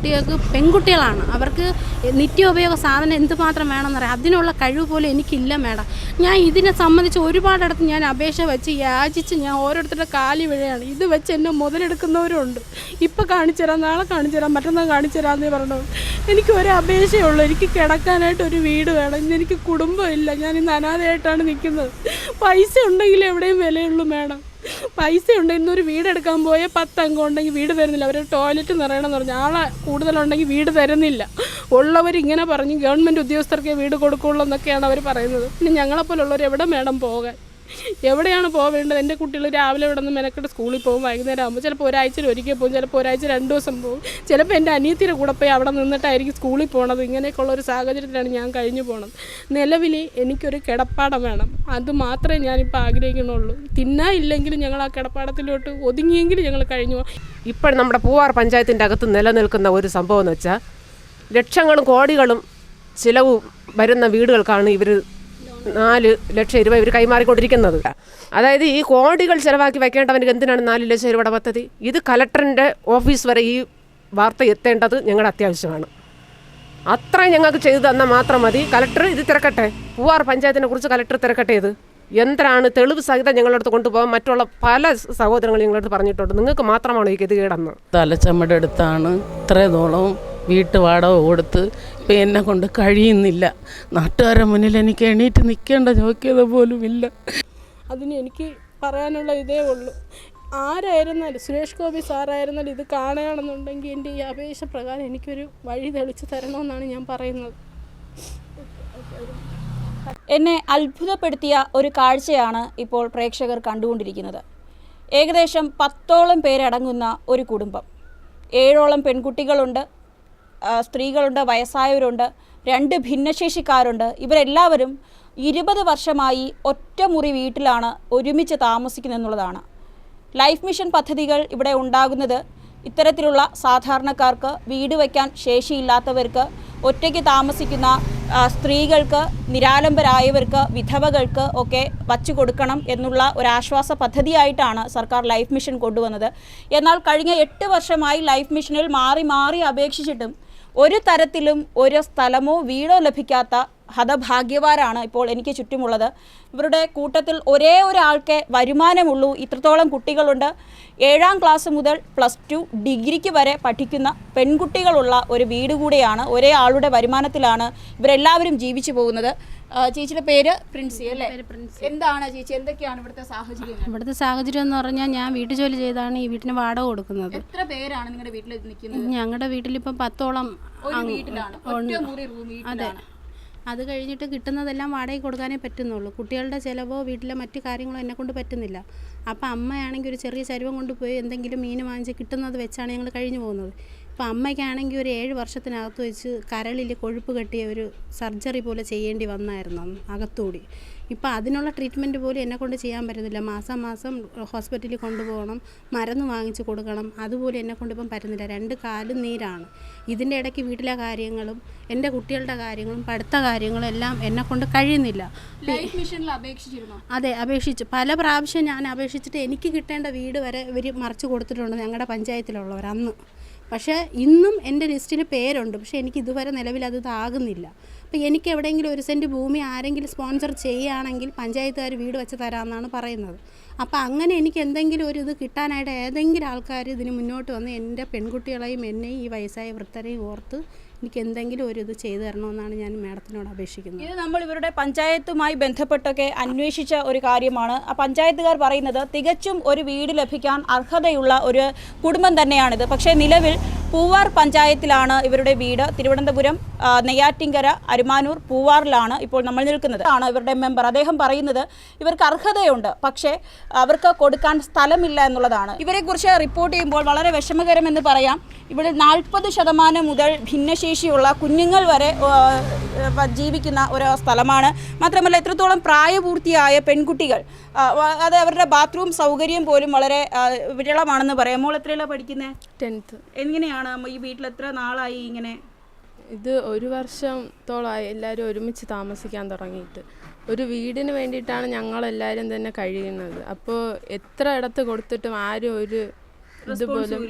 കുട്ടികൾക്ക് പെൺകുട്ടികളാണ്. അവർക്ക് നിത്യോപയോഗ സാധനം എന്തുമാത്രം വേണമെന്നറിയാം. അതിനുള്ള കഴിവ് പോലും എനിക്കില്ല മേഡം. ഞാൻ ഇതിനെ സംബന്ധിച്ച് ഒരുപാടിടത്ത് ഞാൻ അപേക്ഷ വെച്ച് യാചിച്ച് ഞാൻ ഓരോരുത്തരുടെ കാലി വിഴയാണ് ഇത് വെച്ച് എന്നെ മുതലെടുക്കുന്നവരുണ്ട്. ഇപ്പം കാണിച്ചു തരാം നാളെ കാണിച്ചു തരാം മറ്റന്നാൾ കാണിച്ചു തരാമെന്ന് പറഞ്ഞു. എനിക്ക് ഒരു അപേക്ഷയുള്ളൂ എനിക്ക് കിടക്കാനായിട്ട് ഒരു വീട് വേണം. ഇന്ന് എനിക്ക് കുടുംബമില്ല. ഞാൻ ഇന്ന് അനാഥയായിട്ടാണ് നിൽക്കുന്നത്. പൈസ ഉണ്ടെങ്കിൽ എവിടെയും വിലയുള്ളൂ മേഡം. പൈസ ഉണ്ട്. ഇന്നൊരു വീട് എടുക്കാൻ പോയാൽ പത്ത് അംഗം ഉണ്ടെങ്കിൽ വീട് തരുന്നില്ല. അവർ ടോയ്ലറ്റ് നിറയണമെന്ന് പറഞ്ഞു. ആളെ കൂടുതലുണ്ടെങ്കിൽ വീട് തരുന്നില്ല. ഉള്ളവർ ഇങ്ങനെ പറഞ്ഞ് ഗവൺമെന്റ് ഉദ്യോഗസ്ഥർക്കേ വീട് കൊടുക്കുള്ളൂ എന്നൊക്കെയാണ് അവർ പറയുന്നത്. പിന്നെ ഞങ്ങളെപ്പോലുള്ളവർ എവിടെ വേണം പോകാൻ? എവിടെയാണ് പോവേണ്ടത്? എന്റെ കുട്ടികൾ രാവിലെ ഇവിടെ നിന്ന് മെനക്കെട്ട് സ്കൂളിൽ പോകും വൈകുന്നേരം ആകുമ്പോൾ ചിലപ്പോൾ ഒരാഴ്ച ഒരിക്കൽ പോകും ചിലപ്പോൾ ഒരാഴ്ച രണ്ട് ദിവസം പോകും. ചിലപ്പോൾ എന്റെ അനിയത്തിയുടെ കൂടെ പോയി അവിടെ നിന്നിട്ടായിരിക്കും സ്കൂളിൽ പോണത്. ഇങ്ങനെയൊക്കെയുള്ള ഒരു സാഹചര്യത്തിലാണ് ഞാൻ കഴിഞ്ഞു പോണത്. നിലവിൽ എനിക്കൊരു കിടപ്പാടം വേണം. അത് മാത്രമേ ഞാനിപ്പോൾ ആഗ്രഹിക്കുന്നുള്ളൂ. തിന്നാ ഇല്ലെങ്കിലും ഞങ്ങൾ ആ കിടപ്പാടത്തിലോട്ട് ഒതുങ്ങിയെങ്കിലും ഞങ്ങൾ കഴിഞ്ഞു ഇപ്പോൾ നമ്മുടെ പൂവാർ പഞ്ചായത്തിന്റെ അകത്ത് നിലനിൽക്കുന്ന ഒരു സംഭവം എന്ന് വെച്ചാൽ ലക്ഷങ്ങളും കോടികളും ചിലവ് വരുന്ന വീടുകൾക്കാണ് ഇവർ നാല് ലക്ഷം രൂപ ഇവർ കൈമാറിക്കൊണ്ടിരിക്കുന്നത്. അതായത് ഈ കോടികൾ ചിലവാക്കി വയ്ക്കേണ്ടവന് എന്തിനാണ് നാല് ലക്ഷം രൂപയുടെ പദ്ധതി? ഇത് കലക്ടറിന്റെ ഓഫീസ് വരെ ഈ വാർത്ത എത്തേണ്ടത് ഞങ്ങളുടെ അത്യാവശ്യമാണ്. അത്ര ഞങ്ങൾക്ക് ചെയ്തു തന്നാൽ മാത്രം മതി. കലക്ടർ ഇത് തിരക്കട്ടെ. പൂവാർ പഞ്ചായത്തിനെ കുറിച്ച് കലക്ടർ തിരക്കട്ടെ ഇത്. എന്തിനാണ് തെളിവ് സഹിതം ഞങ്ങളുടെ അടുത്ത് കൊണ്ടുപോകാൻ മറ്റുള്ള പല സഹോദരങ്ങളും ഞങ്ങളടുത്ത് പറഞ്ഞിട്ടുണ്ട്. നിങ്ങൾക്ക് മാത്രമാണോ ഈ ഗതികേടെന്ന്? തലച്ചമ്മടെ അടുത്താണ് ഇത്രത്തോളം വീട്ടു വാടക കൊടുത്ത് ഇപ്പം എന്നെ കൊണ്ട് കഴിയുന്നില്ല. നാട്ടുകാരുടെ മുന്നിൽ എനിക്ക് എണീറ്റ് നിൽക്കേണ്ട ചോദിക്കത പോലും ഇല്ല അതിന് എനിക്ക് പറയാനുള്ള ഇതേ ഉള്ളൂ. ആരായിരുന്നാലും സുരേഷ് ഗോപി സാറായിരുന്നാലും ഇത് കാണുകയാണെന്നുണ്ടെങ്കിൽ എന്റെ ഈ അപേക്ഷ പ്രകാരം എനിക്കൊരു വഴി തെളിച്ചു തരണമെന്നാണ് ഞാൻ പറയുന്നത്. എന്നെ അത്ഭുതപ്പെടുത്തിയ ഒരു കാഴ്ചയാണ് ഇപ്പോൾ പ്രേക്ഷകർ കണ്ടുകൊണ്ടിരിക്കുന്നത്. ഏകദേശം പത്തോളം പേരടങ്ങുന്ന ഒരു കുടുംബം. ഏഴോളം പെൺകുട്ടികളുണ്ട് സ്ത്രീകളുണ്ട് വയസ്സായവരുണ്ട് രണ്ട് ഭിന്നശേഷിക്കാരുണ്ട്. ഇവരെല്ലാവരും ഇരുപത് വർഷമായി ഒറ്റമുറി വീട്ടിലാണ് ഒരുമിച്ച് താമസിക്കുന്നതെന്നുള്ളതാണ്. ലൈഫ് മിഷൻ പദ്ധതികൾ ഇവിടെ ഉണ്ടാകുന്നത് ഇത്തരത്തിലുള്ള സാധാരണക്കാർക്ക് വീട് വയ്ക്കാൻ ശേഷിയില്ലാത്തവർക്ക് ഒറ്റയ്ക്ക് താമസിക്കുന്ന സ്ത്രീകൾക്ക് നിരാലംബരായവർക്ക് വിധവകൾക്ക് ഒക്കെ വച്ചു കൊടുക്കണം എന്നുള്ള ഒരാശ്വാസ പദ്ധതിയായിട്ടാണ് സർക്കാർ ലൈഫ് മിഷൻ കൊണ്ടുവന്നത്. എന്നാൽ കഴിഞ്ഞ എട്ട് വർഷമായി ലൈഫ് മിഷനിൽ മാറി മാറി അപേക്ഷിച്ചിട്ടും ഒരു തരത്തിലും ഒരു സ്ഥലമോ വീടോ ലഭിക്കാത്ത ഹതഭാഗ്യവാരാണ് ഇപ്പോൾ എനിക്ക് ചുറ്റുമുള്ളത്. ഇവരുടെ കൂട്ടത്തിൽ ഒരേ ഒരാൾക്കേ വരുമാനമുള്ളൂ. ഇത്രത്തോളം കുട്ടികളുണ്ട്. ഏഴാം ക്ലാസ് മുതൽ പ്ലസ് ടു ഡിഗ്രിക്ക് വരെ പഠിക്കുന്ന പെൺകുട്ടികളുള്ള ഒരു വീട് കൂടെയാണ് ഒരേ ആളുടെ വരുമാനത്തിലാണ് ഇവരെല്ലാവരും ജീവിച്ചു പോകുന്നത്. ചേച്ചിയുടെ പേര് പ്രിൻസി അല്ലേ? എന്താണ് ചേച്ചി? എന്തൊക്കെയാണ് ഇവിടുത്തെ സാഹചര്യം ഇവിടുത്തെ സാഹചര്യം എന്ന് പറഞ്ഞാൽ ഞാൻ വീട്ടു ജോലി ചെയ്താണ് ഈ വീട്ടിന് വാടക കൊടുക്കുന്നത്. എത്ര പേരാണ് നിങ്ങളുടെ വീട്ടിൽ നിൽക്കുന്നത്? ഞങ്ങളുടെ വീട്ടിൽ ഇപ്പം പത്തോളം അതെ. അത് കഴിഞ്ഞിട്ട് കിട്ടുന്നതെല്ലാം വാടകയ്ക്ക് കൊടുക്കാനേ പറ്റുന്നുള്ളൂ. കുട്ടികളുടെ ചിലവോ വീട്ടിലെ മറ്റു കാര്യങ്ങളോ എന്നെ കൊണ്ട് പറ്റുന്നില്ല. അപ്പം അമ്മയാണെങ്കിൽ ഒരു ചെറിയ ചരുവം കൊണ്ടുപോയി എന്തെങ്കിലും മീൻ വാങ്ങിച്ച് കിട്ടുന്നത് വെച്ചാണ് ഞങ്ങൾ കഴിഞ്ഞു പോകുന്നത്. ഇപ്പം അമ്മയ്ക്കാണെങ്കിൽ ഒരു ഏഴ് വർഷത്തിനകത്ത് വെച്ച് കരളിൽ കൊഴുപ്പ് കെട്ടിയ ഒരു സർജറി പോലെ ചെയ്യേണ്ടി വന്നായിരുന്നു അകത്തൂടി. ഇപ്പം അതിനുള്ള ട്രീറ്റ്മെന്റ് പോലും എന്നെ കൊണ്ട് ചെയ്യാൻ പറ്റുന്നില്ല. മാസം മാസം ഹോസ്പിറ്റലിൽ കൊണ്ടുപോകണം മരുന്ന് വാങ്ങിച്ച് കൊടുക്കണം അതുപോലെ എന്നെ കൊണ്ട് ഇപ്പം പറ്റുന്നില്ല. രണ്ട് കാലും നീരാണ്. ഇതിന്റെ ഇടയ്ക്ക് വീട്ടിലെ കാര്യങ്ങളും എന്റെ കുട്ടികളുടെ കാര്യങ്ങളും പഠിത്ത കാര്യങ്ങളും എല്ലാം എന്നെ കൊണ്ട് കഴിയുന്നില്ല. അതെ അപേക്ഷിച്ചു. പല പ്രാവശ്യം ഞാൻ അപേക്ഷിച്ചിട്ട് എനിക്ക് കിട്ടേണ്ട വീട് വരെ ഇവർ മറിച്ച് കൊടുത്തിട്ടുണ്ട് ഞങ്ങളുടെ പഞ്ചായത്തിലുള്ളവർ അന്ന്. പക്ഷേ ഇന്നും എന്റെ ലിസ്റ്റിൽ പേരുണ്ട്. പക്ഷേ എനിക്ക് ഇതുവരെ നിലവിൽ അത് ഇതാകുന്നില്ല അപ്പോൾ എനിക്ക് എവിടെയെങ്കിലും ഒരു സെന്റ് ഭൂമി ആരെങ്കിലും സ്പോൺസർ ചെയ്യുകയാണെങ്കിൽ പഞ്ചായത്തുകാർ വീട് വെച്ച് തരാമെന്നാണ് പറയുന്നത്. അപ്പോൾ അങ്ങനെ എനിക്ക് എന്തെങ്കിലും ഒരു ഇത് കിട്ടാനായിട്ട് ഏതെങ്കിലും ആൾക്കാർ ഇതിന് മുന്നോട്ട് വന്ന് എന്റെ പെൺകുട്ടികളെയും എന്നെയും ഈ വയസ്സായ വൃത്തരെയും ഓർത്ത് എനിക്ക് എന്തെങ്കിലും ഒരു ഇത് ചെയ്തു തരണമെന്നാണ് ഞാൻ മാഡത്തിനോട് അപേക്ഷിക്കുന്നത്. ഇത് നമ്മൾ ഇവരുടെ പഞ്ചായത്തുമായി ബന്ധപ്പെട്ടൊക്കെ അന്വേഷിച്ച ഒരു കാര്യമാണ്. ആ പഞ്ചായത്തുകാർ പറയുന്നത് തികച്ചും ഒരു വീട് ലഭിക്കാൻ അർഹതയുള്ള ഒരു കുടുംബം തന്നെയാണിത്. പക്ഷേ നിലവിൽ പൂവാർ പഞ്ചായത്തിലാണ് ഇവരുടെ വീട്. തിരുവനന്തപുരം നെയ്യാറ്റിങ്കര അരുമാനൂർ പൂവാറിലാണ് ഇപ്പോൾ നമ്മൾ നിൽക്കുന്നത്. ആണ് ഇവരുടെ മെമ്പർ. അദ്ദേഹം പറയുന്നത് ഇവർക്ക് അർഹതയുണ്ട് പക്ഷേ അവർക്ക് കൊടുക്കാൻ സ്ഥലമില്ല എന്നുള്ളതാണ്. ഇവരെക്കുറിച്ച് റിപ്പോർട്ട് ചെയ്യുമ്പോൾ വളരെ വിഷമകരമെന്ന് പറയാം. ഇവിടെ നാൽപ്പത് ശതമാനം മുതൽ ഭിന്നശേഷിയുള്ള കുഞ്ഞുങ്ങൾ വരെ ജീവിക്കുന്ന ഒരു സ്ഥലമാണ്. മാത്രമല്ല എത്രത്തോളം പ്രായപൂർത്തിയായ പെൺകുട്ടികൾ അത് അവരുടെ ബാത്റൂം സൗകര്യം പോലും വളരെ വിരളമാണെന്ന് പറയാം. മോൾ എത്രയാണ് പഠിക്കുന്നത് ടെൻത്ത്. എങ്ങനെയാണ് ഈ വീട്ടിൽ എത്ര നാളായി ഇങ്ങനെ? ഇത് ഒരു വർഷത്തോളമായി എല്ലാവരും ഒരുമിച്ച് താമസിക്കാൻ തുടങ്ങിയിട്ട്. ഒരു വീടിന് വേണ്ടിയിട്ടാണ് ഞങ്ങളെല്ലാവരും തന്നെ കഴിയുന്നത്. അപ്പോൾ എത്ര ഇടത്ത് കൊടുത്തിട്ടും ആരും ഒരു ഇതുപോലും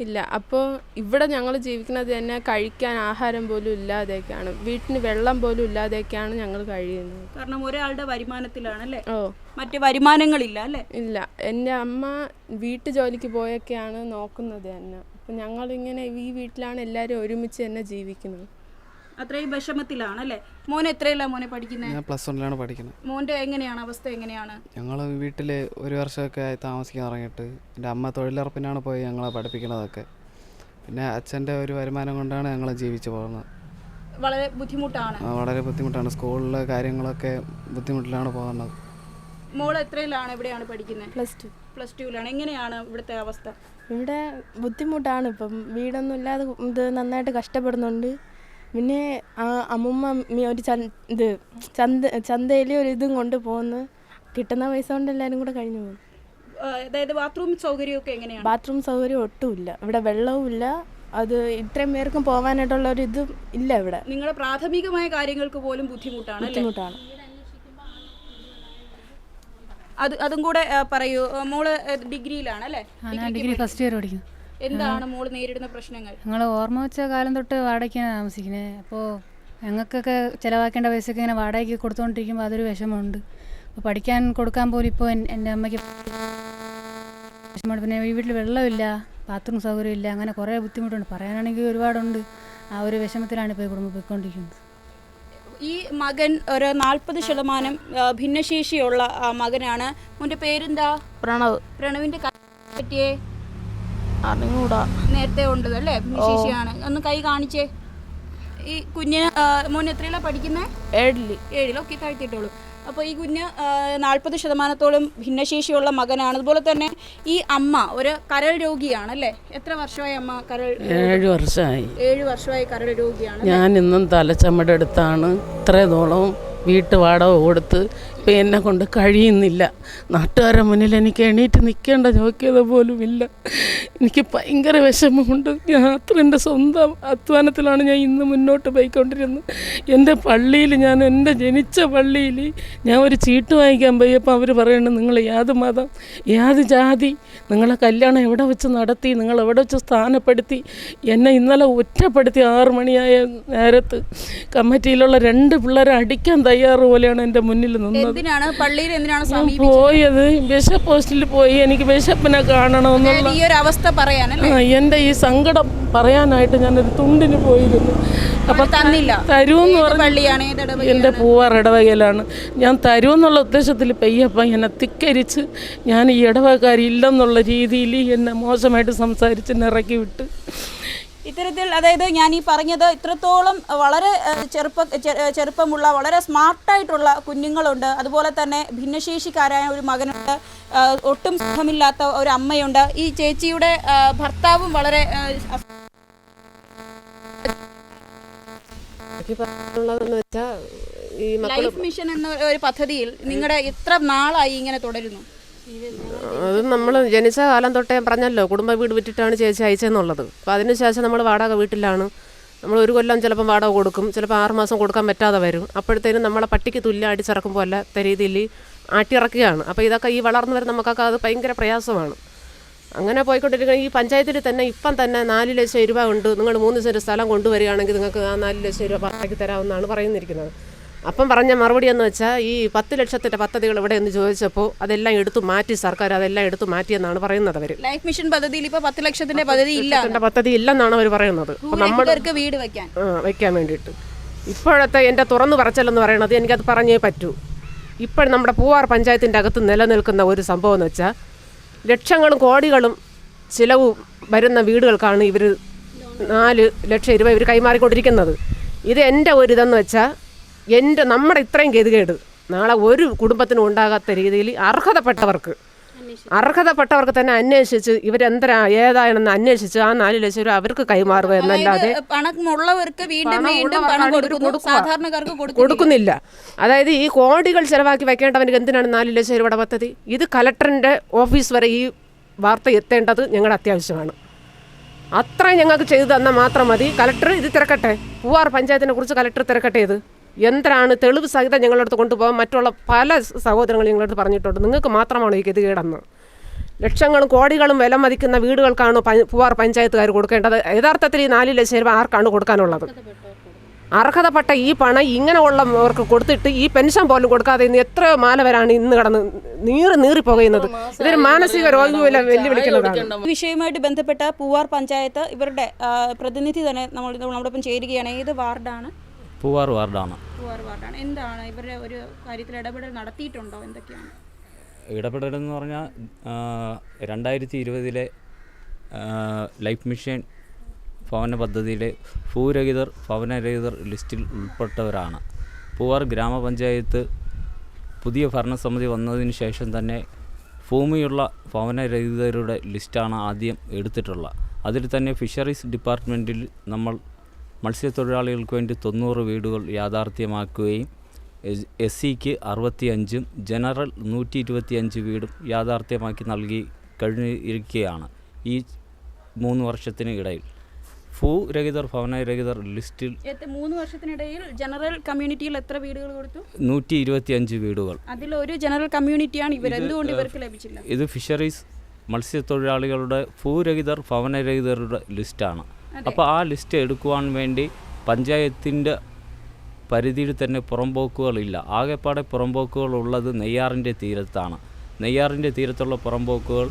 ഇല്ല. അപ്പോൾ ഇവിടെ ഞങ്ങൾ ജീവിക്കുന്നത് തന്നെ കഴിക്കാൻ ആഹാരം പോലും ഇല്ലാതെയൊക്കെയാണ്. വീട്ടിന് വെള്ളം പോലും ഇല്ലാതെയൊക്കെയാണ് ഞങ്ങൾ കഴിയുന്നത്. കാരണം ഒരാളുടെ വരുമാനത്തിലാണ് അല്ലേ ഓ. മറ്റ് വരുമാനങ്ങളില്ല അല്ലേ? ഇല്ല. എന്റെ അമ്മ വീട്ടു ജോലിക്ക് പോയൊക്കെയാണ് നോക്കുന്നത് തന്നെ. അപ്പം ഞങ്ങളിങ്ങനെ ഈ വീട്ടിലാണ് എല്ലാവരും ഒരുമിച്ച് തന്നെ ജീവിക്കുന്നത്. അത്രയും വിഷമത്തിലാണ് അല്ലേ മോൻ എത്രയല്ല മോനെ പഠിക്കുന്നത് ഞാൻ പ്ലസ് വണ്ണിലാണ് പഠിക്കുന്നത് മോന്റെ എങ്ങനെയാണ് അവസ്ഥ എങ്ങനെയാണ്? ഞങ്ങൾ വീട്ടിൽ ഒരു വർഷമൊക്കെ ആയി താമസിക്കാൻ ഇറങ്ങിയിട്ട് എന്റെ അമ്മ തൊഴിലുറപ്പിനാണ് പോയി ഞങ്ങളെ പഠിപ്പിക്കുന്നതൊക്കെ. പിന്നെ അച്ഛന്റെ ഒരു വരുമാനം കൊണ്ടാണ് ഞങ്ങൾ ജീവിച്ചു പോകുന്നത്. വളരെ ബുദ്ധിമുട്ടാണ്. ആ, വളരെ ബുദ്ധിമുട്ടാണ്. സ്കൂളിലെ കാര്യങ്ങളൊക്കെ ബുദ്ധിമുട്ടിലാണ് പോകുന്നത്. മോൾ എത്രയിലാണ് എവിടെയാണ് പഠിക്കുന്നത് പ്ലസ് ടു പ്ലസ് ടുവിലാണ് എങ്ങനെയാണ് ഇവിടുത്തെ അവസ്ഥ? ഇവിടെ ബുദ്ധിമുട്ടാണ്. ഇപ്പം വീടൊന്നും ഇല്ലാതെ ഇത് നന്നായിട്ട് കഷ്ടപ്പെടുന്നുണ്ട്. പിന്നെ ആ അമ്മുമ്മ മി- ഒരു ചന്ത ഇത് ചന്ത ചന്തയിൽ ഒരു ഇതും കൊണ്ട് പോകുന്നു കിട്ടുന്ന പൈസ കൊണ്ട് എല്ലാവരും കൂടെ കഴിഞ്ഞു പോകും അതായത് ബാത്റൂം സൗകര്യമൊക്കെ എങ്ങനെയാണ്? ബാത്റൂം സൗകര്യം ഒട്ടുമില്ല. ഇവിടെ വെള്ളവും ഇല്ല. അത് ഇത്രയും പേർക്കും പോകാനായിട്ടുള്ള ഒരു ഇതും ഇല്ല ഇവിടെ. നിങ്ങളുടെ പ്രാഥമികമായ കാര്യങ്ങൾക്ക് പോലും ബുദ്ധിമുട്ടാണ് അല്ലേ? ബുദ്ധിമുട്ടാണ്. അത് അതും കൂടെ പറയൂ. മോൾ ആ, ഡിഗ്രിയിലാണ് അല്ലേ? ഞാൻ ഡിഗ്രി ഫസ്റ്റ് ഇയർ പഠിക്കുന്നു. എന്താണ് മോൾ നേരിടുന്ന പ്രശ്നങ്ങൾ? ഞങ്ങൾ ഓർമ്മ വെച്ച കാലം തൊട്ട് വാടകയ്ക്കാണ് താമസിക്കുന്നത് അപ്പോൾ ഞങ്ങൾക്കൊക്കെ ചിലവാക്കേണ്ട പൈസയൊക്കെ ഇങ്ങനെ വാടകയ്ക്ക് കൊടുത്തുകൊണ്ടിരിക്കുമ്പോൾ അതൊരു വിഷമമുണ്ട്. അപ്പോൾ പഠിക്കാൻ കൊടുക്കാൻ പോലും ഇപ്പോൾ എന്റെ അമ്മയ്ക്ക് വിഷമമുണ്ട്. പിന്നെ ഈ വീട്ടിൽ വെള്ളമില്ല ബാത്റൂം സൗകര്യമില്ല അങ്ങനെ കുറേ ബുദ്ധിമുട്ടുണ്ട്. പറയാനാണെങ്കിൽ ഒരുപാടുണ്ട്. ആ ഒരു വിഷമത്തിലാണ് ഇപ്പോൾ ഈ കുടുംബം പോയിക്കൊണ്ടിരിക്കുന്നത്. ഈ മകൻ ഒരു നാൽപ്പത് ശതമാനം ആ, ഭിന്നശേഷിയുള്ള ആ, മകനാണ്. മുന്റെ പേരെന്താ? പ്രണവ്. പ്രണവിന്റെ പറ്റിയേ? അറിഞ്ഞൂടാ നേരത്തെ ഉണ്ട് അല്ലേ? ശേഷിയാണ് ഒന്ന് കൈ കാണിച്ചേ. ഈ കുഞ്ഞ് മോൻ എത്രയിലാണ് പഠിക്കുന്നത് ഏഴിൽ. ഏഴിൽ ഒക്കെ താഴ്ത്തിയിട്ടുള്ളൂ അപ്പോൾ ഈ കുഞ്ഞ് നാൽപ്പത് ശതമാനത്തോളം ഭിന്നശേഷിയുള്ള മകനാണ്. അതുപോലെ തന്നെ ഈ അമ്മ ഒരു കരൾ രോഗിയാണ് അല്ലേ? എത്ര വർഷമായി അമ്മ കരൾ ഏഴ് വർഷമായി. ഏഴ് വർഷമായി കരൾ രോഗിയാണ് ഞാൻ ഇന്നും തലച്ചമ്മടെടുത്താണ് ഇത്രത്തോളം വീട്ടു വാടക കൊടുത്ത് എന്നെ കൊണ്ട് കഴിയുന്നില്ല. നാട്ടുകാരുടെ മുന്നിൽ എനിക്ക് എണീറ്റ് നിൽക്കേണ്ട യോഗ്യത പോലും ഇല്ല. എനിക്ക് ഭയങ്കര വിഷമമുണ്ട്. ഞാൻ അത്ര എന്റെ സ്വന്തം അധ്വാനത്തിലാണ് ഞാൻ ഇന്ന് മുന്നോട്ട് പോയിക്കൊണ്ടിരുന്നത്. എന്റെ പള്ളിയിൽ ഞാൻ എന്റെ ജനിച്ച പള്ളിയിൽ ഞാൻ ഒരു ചീട്ട് വാങ്ങിക്കാൻ പോയപ്പോൾ അവർ പറയുന്നത് നിങ്ങൾ ഏത് മതം ഏത് ജാതി നിങ്ങളെ കല്യാണം എവിടെ വെച്ച് നടത്തി നിങ്ങൾ എവിടെ വെച്ച് സ്ഥാനപ്പെടുത്തി? എന്നെ ഇന്നലെ ഒറ്റപ്പെടുത്തി ആറ് മണിയായ നേരത്ത് കമ്മിറ്റിയിലുള്ള രണ്ട് പിള്ളേരെ അടിക്കാൻ തയ്യാറ് പോലെയാണ് എന്റെ മുന്നിൽ നിന്നത്. എന്തിനാണ്? പള്ളിയിൽ എന്തിനാണ് സമീപിച്ചത്? പോയത്. ബിഷപ്പ് പോസ്റ്റിൽ പോയി. എനിക്ക് ബിഷപ്പിനെ കാണണമെന്നുള്ള ഈ ഒരു അവസ്ഥ പറയാനല്ലേ? എന്റെ എന്റെ ഈ സങ്കടം പറയാനായിട്ട് ഞാനൊരു തുണ്ടിന് പോയിരുന്നു. അപ്പൊ തന്നില്ല. തരൂന്ന് പറഞ്ഞു എന്റെ പൂവാർ ഇടവകയിലാണ്. ഞാൻ തരൂന്നുള്ള ഉദ്ദേശത്തിൽ പെയ്യപ്പം എന്നെ തിക്കരിച്ച് ഞാൻ ഈ ഇടവകാരില്ലെന്നുള്ള രീതിയിൽ എന്നെ മോശമായിട്ട് സംസാരിച്ച് എന്നെ ഇറക്കി വിട്ട്. ഇത്തരത്തിൽ അതായത് ഞാൻ ഈ പറഞ്ഞത് ഇത്രത്തോളം വളരെ ചെറുപ്പ ചെറുപ്പമുള്ള വളരെ സ്മാർട്ടായിട്ടുള്ള കുഞ്ഞുങ്ങളുണ്ട്. അതുപോലെ തന്നെ ഭിന്നശേഷിക്കാരായ ഒരു മകനുണ്ട്. ഒട്ടും സുഖമില്ലാത്ത ഒരു അമ്മയുണ്ട്. ഈ ചേച്ചിയുടെ ഭർത്താവും വളരെ പറയാനുള്ളതെന്ന് വെച്ചാൽ ഈ ലൈഫ് മിഷൻ എന്ന ഒരു പദ്ധതിയിൽ നിങ്ങളുടെ എത്ര നാളായി ഇങ്ങനെ തുടരുന്നു? അത് നമ്മൾ ജനിച്ച കാലം തൊട്ടേ പറഞ്ഞല്ലോ കുടുംബ വീട് വിറ്റിട്ടാണ് ചേച്ചി അയച്ചതെന്നുള്ളത് അപ്പോൾ അതിനുശേഷം നമ്മൾ വാടക വീട്ടിലാണ്. നമ്മൾ ഒരു കൊല്ലം ചിലപ്പം വാടക കൊടുക്കും ചിലപ്പോൾ ആറ് മാസം കൊടുക്കാൻ പറ്റാതെ വരും. അപ്പോഴത്തേനും നമ്മളെ പട്ടിക്ക് തുല്യം അടിച്ചിറക്കുമ്പോൾ അല്ലാത്ത രീതിയിൽ ആട്ടിയിറക്കുകയാണ്. അപ്പോൾ ഇതൊക്കെ ഈ വളർന്നു വരുന്ന നമുക്കൊക്കെ അത് ഭയങ്കര പ്രയാസമാണ്. അങ്ങനെ പോയിക്കൊണ്ടിരിക്കുന്ന ഈ പഞ്ചായത്തിൽ തന്നെ ഇപ്പം തന്നെ നാല് ലക്ഷം രൂപ ഉണ്ട്. നിങ്ങൾ മൂന്ന് സെന്റ് സ്ഥലം കൊണ്ടുവരികയാണെങ്കിൽ നിങ്ങൾക്ക് ആ നാല് ലക്ഷം രൂപ പാർട്ടിക്ക് തരാമെന്നാണ് പറയുന്നിരിക്കുന്നത്. അപ്പം പറഞ്ഞ മറുപടി എന്ന് വെച്ചാൽ ഈ പത്ത് ലക്ഷത്തിന്റെ പദ്ധതികൾ ഇവിടെ എന്ന് ചോദിച്ചപ്പോൾ അതെല്ലാം എടുത്തു മാറ്റി സർക്കാർ അതെല്ലാം എടുത്തു മാറ്റി എന്നാണ് പറയുന്നത് അവർ ലൈഫ് മിഷൻ പദ്ധതിയിൽ ഇപ്പൊ പത്ത് ലക്ഷത്തിന്റെ പദ്ധതി ഇല്ല പദ്ധതി ഇല്ലെന്നാണ് അവർ പറയുന്നത്. നമ്മൾക്ക് വീട് വെക്കാൻ ആ, വയ്ക്കാൻ വേണ്ടിയിട്ട്. ഇപ്പോഴത്തെ എന്റെ തുറന്നു പറച്ചലെന്ന് പറയുന്നത് എനിക്കത് പറഞ്ഞേ പറ്റൂ. ഇപ്പോൾ നമ്മുടെ പൂവാർ പഞ്ചായത്തിന്റെ അകത്ത് നിലനിൽക്കുന്ന ഒരു സംഭവം എന്ന് വെച്ചാൽ ലക്ഷങ്ങളും കോടികളും ചിലവ് വരുന്ന വീടുകൾക്കാണ് ഇവർ നാല് ലക്ഷം രൂപ ഇവർ കൈമാറിക്കൊണ്ടിരിക്കുന്നത്. ഇത് എന്റെ ഒരു ഇതെന്ന് വെച്ചാൽ എന്റെ നമ്മുടെ ഇത്രയും ഗതികേട്. നാളെ ഒരു കുടുംബത്തിനും ഉണ്ടാകാത്ത രീതിയിൽ അർഹതപ്പെട്ടവർക്ക് അർഹതപ്പെട്ടവർക്ക് തന്നെ അന്വേഷിച്ച് ഇവരെന്തരാ ഏതാണെന്ന് അന്വേഷിച്ച് ആ നാല് ലക്ഷം രൂപ അവർക്ക് കൈമാറുക എന്നല്ലാതെ കൊടുക്കുന്നില്ല. അതായത് ഈ കോടികൾ ചെലവാക്കി വെക്കേണ്ടവന് എന്തിനാണ് നാല് ലക്ഷം രൂപയുടെ പദ്ധതി? ഇത് കലക്ടറിന്റെ ഓഫീസ് വരെ ഈ വാർത്ത എത്തേണ്ടത് ഞങ്ങളുടെ അത്യാവശ്യമാണ്. അത്രയും ഞങ്ങൾക്ക് ചെയ്തു തന്നാൽ മാത്രം മതി. കലക്ടർ ഇത് തിരക്കട്ടെ. പൂവാർ പഞ്ചായത്തിനെ കുറിച്ച് കലക്ടർ തിരക്കട്ടെ ഇത്? എന്തിനാണ് തെളിവ് സഹിതം ഞങ്ങളുടെ അടുത്ത് കൊണ്ടുപോകാൻ മറ്റുള്ള പല സഹോദരങ്ങളും ഞങ്ങളുടെ അടുത്ത് പറഞ്ഞിട്ടുണ്ട്. നിങ്ങൾക്ക് മാത്രമാണ് ഈ ഗതികേടെന്ന്? ലക്ഷങ്ങളും കോടികളും വില മതിക്കുന്ന വീടുകൾക്കാണ് പൂവാർ പഞ്ചായത്തുകാർ കൊടുക്കേണ്ടത്. യഥാർത്ഥത്തിൽ ഈ നാല് ലക്ഷം രൂപ ആർക്കാണ് കൊടുക്കാനുള്ളത്? അർഹതപ്പെട്ട ഈ പണം ഇങ്ങനെയുള്ളവർക്ക് കൊടുത്തിട്ട് ഈ പെൻഷൻ പോലും കൊടുക്കാതെ ഇന്ന് എത്രയോ മാലവരാണ് ഇന്ന് കടന്ന് നീറി നീറി പോകുന്നത് ഇതൊരു മാനസിക രോഗികളെ വെല്ലുവിളിക്കുന്നതാണ്. ഈ വിഷയവുമായിട്ട് ബന്ധപ്പെട്ട പൂവാർ പഞ്ചായത്ത് ഇവരുടെ പ്രതിനിധി തന്നെ നമ്മൾ നമ്മളോടൊപ്പം ചേരുകയാണ്. ഏത് വാർഡാണ്? പൂവാർ വാർഡാണ്. പൂവാർ വാർഡാണ്. എന്താണ് ഇവരുടെ ഒരു കാര്യത്തിൽ ഇടപെടൽ നടത്തിയിട്ടുണ്ടോ? എന്തൊക്കെയാണ്? ഇടപെടലെന്ന് പറഞ്ഞാൽ രണ്ടായിരത്തി ഇരുപതിലെ ലൈഫ് മിഷൻ ഭവന പദ്ധതിയിലെ ഭൂരഹിതർ ഭവനരഹിതർ ലിസ്റ്റിൽ ഉൾപ്പെട്ടവരാണ്. പൂവാർ ഗ്രാമപഞ്ചായത്ത് പുതിയ ഭരണസമിതി വന്നതിന് ശേഷം തന്നെ ഭൂമിയുള്ള ഭവനരഹിതരുടെ ലിസ്റ്റാണ് ആദ്യം എടുത്തിട്ടുള്ളത്. അതിൽ തന്നെ ഫിഷറീസ് ഡിപ്പാർട്ട്മെന്റിൽ നമ്മൾ മത്സ്യത്തൊഴിലാളികൾക്ക് വേണ്ടി തൊണ്ണൂറ് വീടുകൾ യാഥാർത്ഥ്യമാക്കുകയും എസ് സിക്ക് അറുപത്തിയഞ്ചും ജനറൽ നൂറ്റി ഇരുപത്തിയഞ്ച് വീടും യാഥാർത്ഥ്യമാക്കി നൽകി കഴിഞ്ഞിരിക്കുകയാണ് ഈ മൂന്ന് വർഷത്തിന് ഇടയിൽ. ഭൂരഹിതർ ഭവനരഹിതർ ലിസ്റ്റിൽ മൂന്ന് വർഷത്തിനിടയിൽ ജനറൽ കമ്മ്യൂണിറ്റിയിൽ എത്ര വീടുകൾ കൊടുത്തു? നൂറ്റി ഇരുപത്തിയഞ്ച് വീടുകൾ. അതിൽ ഒരു ജനറൽ കമ്മ്യൂണിറ്റിയാണ് ഇവർ. എന്തുകൊണ്ട് ഇവർക്ക് ലഭിച്ചില്ല? ഇത് ഫിഷറീസ് മത്സ്യത്തൊഴിലാളികളുടെ ഭൂരഹിതർ ഭവനരഹിതരുടെ ലിസ്റ്റാണ്. അപ്പോൾ ആ ലിസ്റ്റ് എടുക്കുവാൻ വേണ്ടി പഞ്ചായത്തിന്റെ പരിധിയിൽ തന്നെ പുറമ്പോക്കുകളില്ല ആകെപ്പാടെ പുറമ്പോക്കുകൾ ഉള്ളത് നെയ്യാറിന്റെ തീരത്താണ്. നെയ്യാറിന്റെ തീരത്തുള്ള പുറമ്പോക്കുകൾ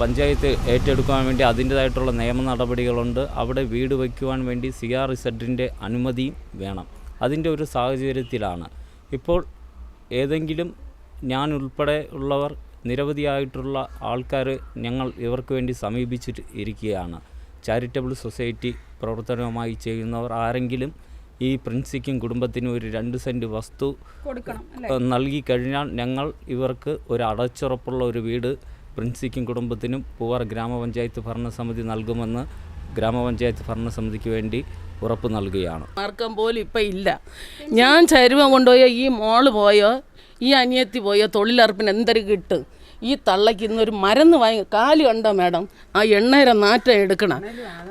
പഞ്ചായത്ത് ഏറ്റെടുക്കുവാൻ വേണ്ടി അതിന്റേതായിട്ടുള്ള നിയമ നടപടികളുണ്ട്. അവിടെ വീട് വയ്ക്കുവാൻ വേണ്ടി സി ആർ ഇസഡിന്റെ അനുമതിയും വേണം. അതിന്റെ ഒരു സാഹചര്യത്തിലാണ്. ഇപ്പോൾ ഏതെങ്കിലും ഞാൻ ഉൾപ്പെടെ ഉള്ളവർ നിരവധിയായിട്ടുള്ള ആൾക്കാർ ഞങ്ങൾ ഇവർക്ക് വേണ്ടി സമീപിച്ചിട്ട് ഇരിക്കുകയാണ്. ചാരിറ്റബിൾ സൊസൈറ്റി പ്രവർത്തനവുമായി ചെയ്യുന്നവർ ആരെങ്കിലും ഈ പ്രിൻസിക്കും കുടുംബത്തിനും ഒരു രണ്ട് സെന്റ് വസ്തു കൊടുക്കണം അല്ലേ? ഏഹ്, നൽകി കഴിഞ്ഞാൽ ഞങ്ങൾ ഇവർക്ക് ഒരു അടച്ചുറപ്പുള്ള ഒരു വീട് പ്രിൻസിക്കും കുടുംബത്തിനും പൂവാർ ഗ്രാമപഞ്ചായത്ത് ഭരണസമിതി നൽകുമെന്ന് ഗ്രാമപഞ്ചായത്ത് ഭരണസമിതിക്ക് വേണ്ടി ഉറപ്പ് നൽകുകയാണ്. മാർക്കം പോലും ഇപ്പം ഇല്ല. ഞാൻ ചരുവം കൊണ്ടുപോയോ ഈ മോൾ പോയോ ഈ അനിയത്തി പോയോ തൊഴിലുറപ്പിന് എന്തൊരു കിട്ടും? ഈ തള്ളയ്ക്ക് ഇന്നൊരു മരുന്ന് വാങ്ങി കാൽ കണ്ടോ മാഡം? ആ എണ്ണേര നാറ്റം എടുക്കണം.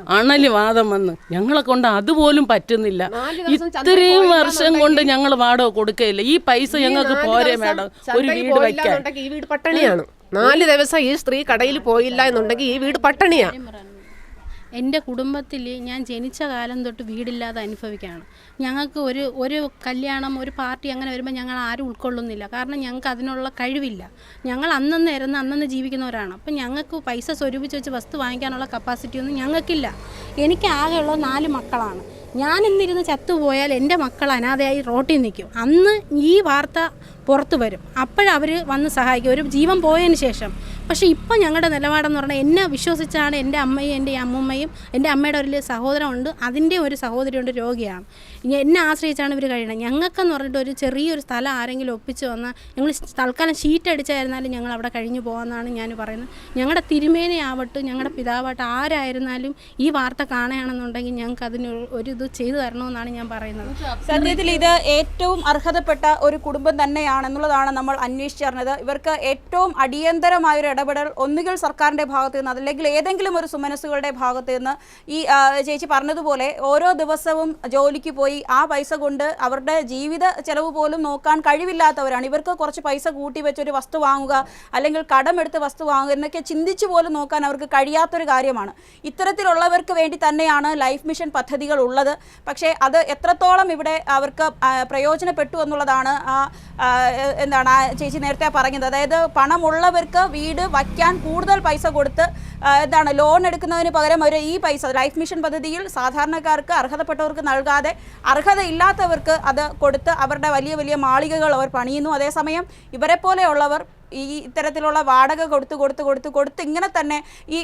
അണൽ വാദം വന്ന് ഞങ്ങളെ കൊണ്ട് അതുപോലും പറ്റുന്നില്ല. ഇത്രയും വർഷം കൊണ്ട് ഞങ്ങൾ വാടക കൊടുക്കയില്ല. ഈ പൈസ ഞങ്ങൾക്ക് പോരെ മാഡം. ഒരു വീട് വയ്ക്കാൻ ഈ വീട് പട്ടണിയാണ്. നാല് ദിവസം ഈ സ്ത്രീ കടയിൽ പോയില്ല എന്നുണ്ടെങ്കിൽ ഈ വീട് പട്ടിണിയാ. എന്റെ കുടുംബത്തിൽ ഞാൻ ജനിച്ച കാലം തൊട്ട് വീടില്ലാതെ അനുഭവിക്കുകയാണ്. ഞങ്ങൾക്ക് ഒരു ഒരു കല്യാണം ഒരു പാർട്ടി അങ്ങനെ വരുമ്പോൾ ഞങ്ങൾ ആരും ഉൾക്കൊള്ളുന്നില്ല. കാരണം ഞങ്ങൾക്ക് അതിനുള്ള കഴിവില്ല. ഞങ്ങൾ അന്നന്ന് ഇരുന്ന് അന്നന്ന് ജീവിക്കുന്നവരാണ്. അപ്പം ഞങ്ങൾക്ക് പൈസ സ്വരൂപിച്ച് വെച്ച് വസ്തു വാങ്ങിക്കാനുള്ള കപ്പാസിറ്റി ഒന്നും ഞങ്ങൾക്കില്ല. എനിക്ക് ആകെയുള്ള നാല് മക്കളാണ്. ഞാൻ ഇന്നിരുന്ന് ചത്തുപോയാൽ എന്റെ മക്കൾ അനാഥയായി റോട്ടിൽ നിൽക്കും. അന്ന് ഈ വാർത്ത പുറത്തു വരും. അപ്പോഴവർ വന്ന് സഹായിക്കും. ഒരു ജീവൻ പോയതിന് ശേഷം പക്ഷേ ഇപ്പം ഞങ്ങളുടെ നിലപാടെന്ന് പറഞ്ഞാൽ എന്നെ വിശ്വസിച്ചാണ് എന്റെ അമ്മയും എന്റെ അമ്മൂമ്മയും എന്റെ അമ്മയുടെ ഒരു സഹോദരമുണ്ട്. അതിന്റെ ഒരു സഹോദരിയുണ്ട് രോഗിയാണ് എന്നെ ആശ്രയിച്ചാണ് ഇവർ കഴിയുന്നത് ഞങ്ങൾക്കെന്ന് പറഞ്ഞിട്ട് ഒരു ചെറിയൊരു സ്ഥലം ആരെങ്കിലും ഒപ്പിച്ച് വന്നാൽ ഞങ്ങൾ തൽക്കാലം ഷീറ്റ് അടിച്ചായിരുന്നാലും ഞങ്ങൾ അവിടെ കഴിഞ്ഞു പോകാമെന്നാണ് ഞാൻ പറയുന്നത്. ഞങ്ങളുടെ തിരുമേനയാവട്ടെ ഞങ്ങളുടെ പിതാവട്ടെ ആരായിരുന്നാലും ഈ വാർത്ത കാണുകയാണെന്നുണ്ടെങ്കിൽ ഞങ്ങൾക്ക് അതിന് ഒരു- ഇത് ചെയ്തു തരണമെന്നാണ് ഞാൻ പറയുന്നത്. സത്യത്തിൽ ഇത് ഏറ്റവും അർഹതപ്പെട്ട ഒരു കുടുംബം തന്നെയാണെന്നുള്ളതാണ് നമ്മൾ അന്വേഷിച്ചറിഞ്ഞത്. ഇവർക്ക് ഏറ്റവും അടിയന്തരമായ ഒരു ഇടപെടൽ ഒന്നുകിൽ സർക്കാരിന്റെ ഭാഗത്തു നിന്ന് അതല്ലെങ്കിൽ ഏതെങ്കിലും ഒരു സുമനസ്സുകളുടെ ഭാഗത്തു നിന്ന് ഈ ചേച്ചി പറഞ്ഞതുപോലെ ഓരോ ദിവസവും ജോലിക്ക് പോയി ആ പൈസ കൊണ്ട് അവരുടെ ജീവിത ചെലവ് പോലും നോക്കാൻ കഴിവില്ലാത്തവരാണ്. ഇവർക്ക് കുറച്ച് പൈസ കൂട്ടി വെച്ച് ഒരു വസ്തു വാങ്ങുക അല്ലെങ്കിൽ കടമെടുത്ത് വസ്തു വാങ്ങുക എന്നൊക്കെ ചിന്തിച്ചു പോലും നോക്കാൻ അവർക്ക് കഴിയാത്തൊരു കാര്യമാണ്. ഇത്തരത്തിലുള്ളവർക്ക് വേണ്ടി തന്നെയാണ് ലൈഫ് മിഷൻ പദ്ധതികൾ ഉള്ളത്. പക്ഷേ അത് എത്രത്തോളം ഇവിടെ അവർക്ക് പ്രയോജനപ്പെട്ടു എന്നുള്ളതാണ് ആ എന്താണ് ചേച്ചി നേരത്തെ പറഞ്ഞത്. അതായത് പണമുള്ളവർക്ക് വീട് വയ്ക്കാൻ കൂടുതൽ പൈസ കൊടുത്ത് എന്താണ് ലോൺ എടുക്കുന്നതിന് പകരം അവർ ഈ പൈസ ലൈഫ് മിഷൻ പദ്ധതിയിൽ സാധാരണക്കാർക്ക് അർഹതപ്പെട്ടവർക്ക് നൽകാതെ അർഹതയില്ലാത്തവർക്ക് അത് കൊടുത്ത് അവരുടെ വലിയ വലിയ മാളികകൾ അവർ പണിയുന്നു. അതേസമയം ഇവരെ പോലെയുള്ളവർ ഈ ഇത്തരത്തിലുള്ള വാടക കൊടുത്ത് കൊടുത്ത് കൊടുത്ത് കൊടുത്ത് ഇങ്ങനെ തന്നെ ഈ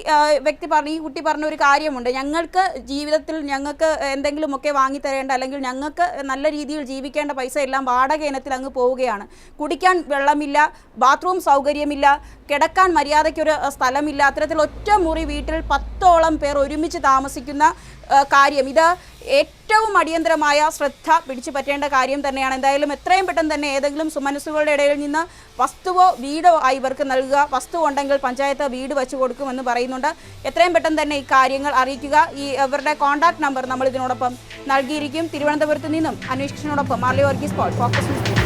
വ്യക്തി പറഞ്ഞ ഈ കുട്ടി പറഞ്ഞ ഒരു കാര്യമുണ്ട്. ഞങ്ങൾക്ക് ജീവിതത്തിൽ ഞങ്ങൾക്ക് എന്തെങ്കിലുമൊക്കെ വാങ്ങിത്തരേണ്ട അല്ലെങ്കിൽ ഞങ്ങൾക്ക് നല്ല രീതിയിൽ ജീവിക്കേണ്ട പൈസ എല്ലാം വാടക ഇനത്തിൽ അങ്ങ് പോവുകയാണ്. കുടിക്കാൻ വെള്ളമില്ല ബാത്റൂം സൗകര്യമില്ല കിടക്കാൻ മര്യാദയ്ക്കൊരു സ്ഥലമില്ല അത്തരത്തിൽ ഒറ്റ മുറി വീട്ടിൽ പത്തോളം പേർ ഒരുമിച്ച് താമസിക്കുന്ന കാര്യം. ഇത് ഏറ്റവും അടിയന്തരമായ ശ്രദ്ധ പിടിച്ചു പറ്റേണ്ട കാര്യം തന്നെയാണ്. എന്തായാലും എത്രയും പെട്ടെന്ന് തന്നെ ഏതെങ്കിലും സുമനസ്സുകളുടെ ഇടയിൽ നിന്ന് വസ്തുവോ വീടോ ആയി ഇവർക്ക് നൽകുക. വസ്തു ഉണ്ടെങ്കിൽ പഞ്ചായത്ത് വീട് വെച്ച് കൊടുക്കുമെന്ന് പറയുന്നുണ്ട്. എത്രയും പെട്ടെന്ന് തന്നെ ഈ കാര്യങ്ങൾ അറിയിക്കുക. ഈ ഇവരുടെ കോൺടാക്ട് നമ്പർ നമ്മൾ ഇതിനോടൊപ്പം നൽകിയിരിക്കും. തിരുവനന്തപുരത്ത് നിന്നും അന്വേഷണത്തിനോടൊപ്പം മാർലി വർഗീസ് പോൾ ഫോക്കസ്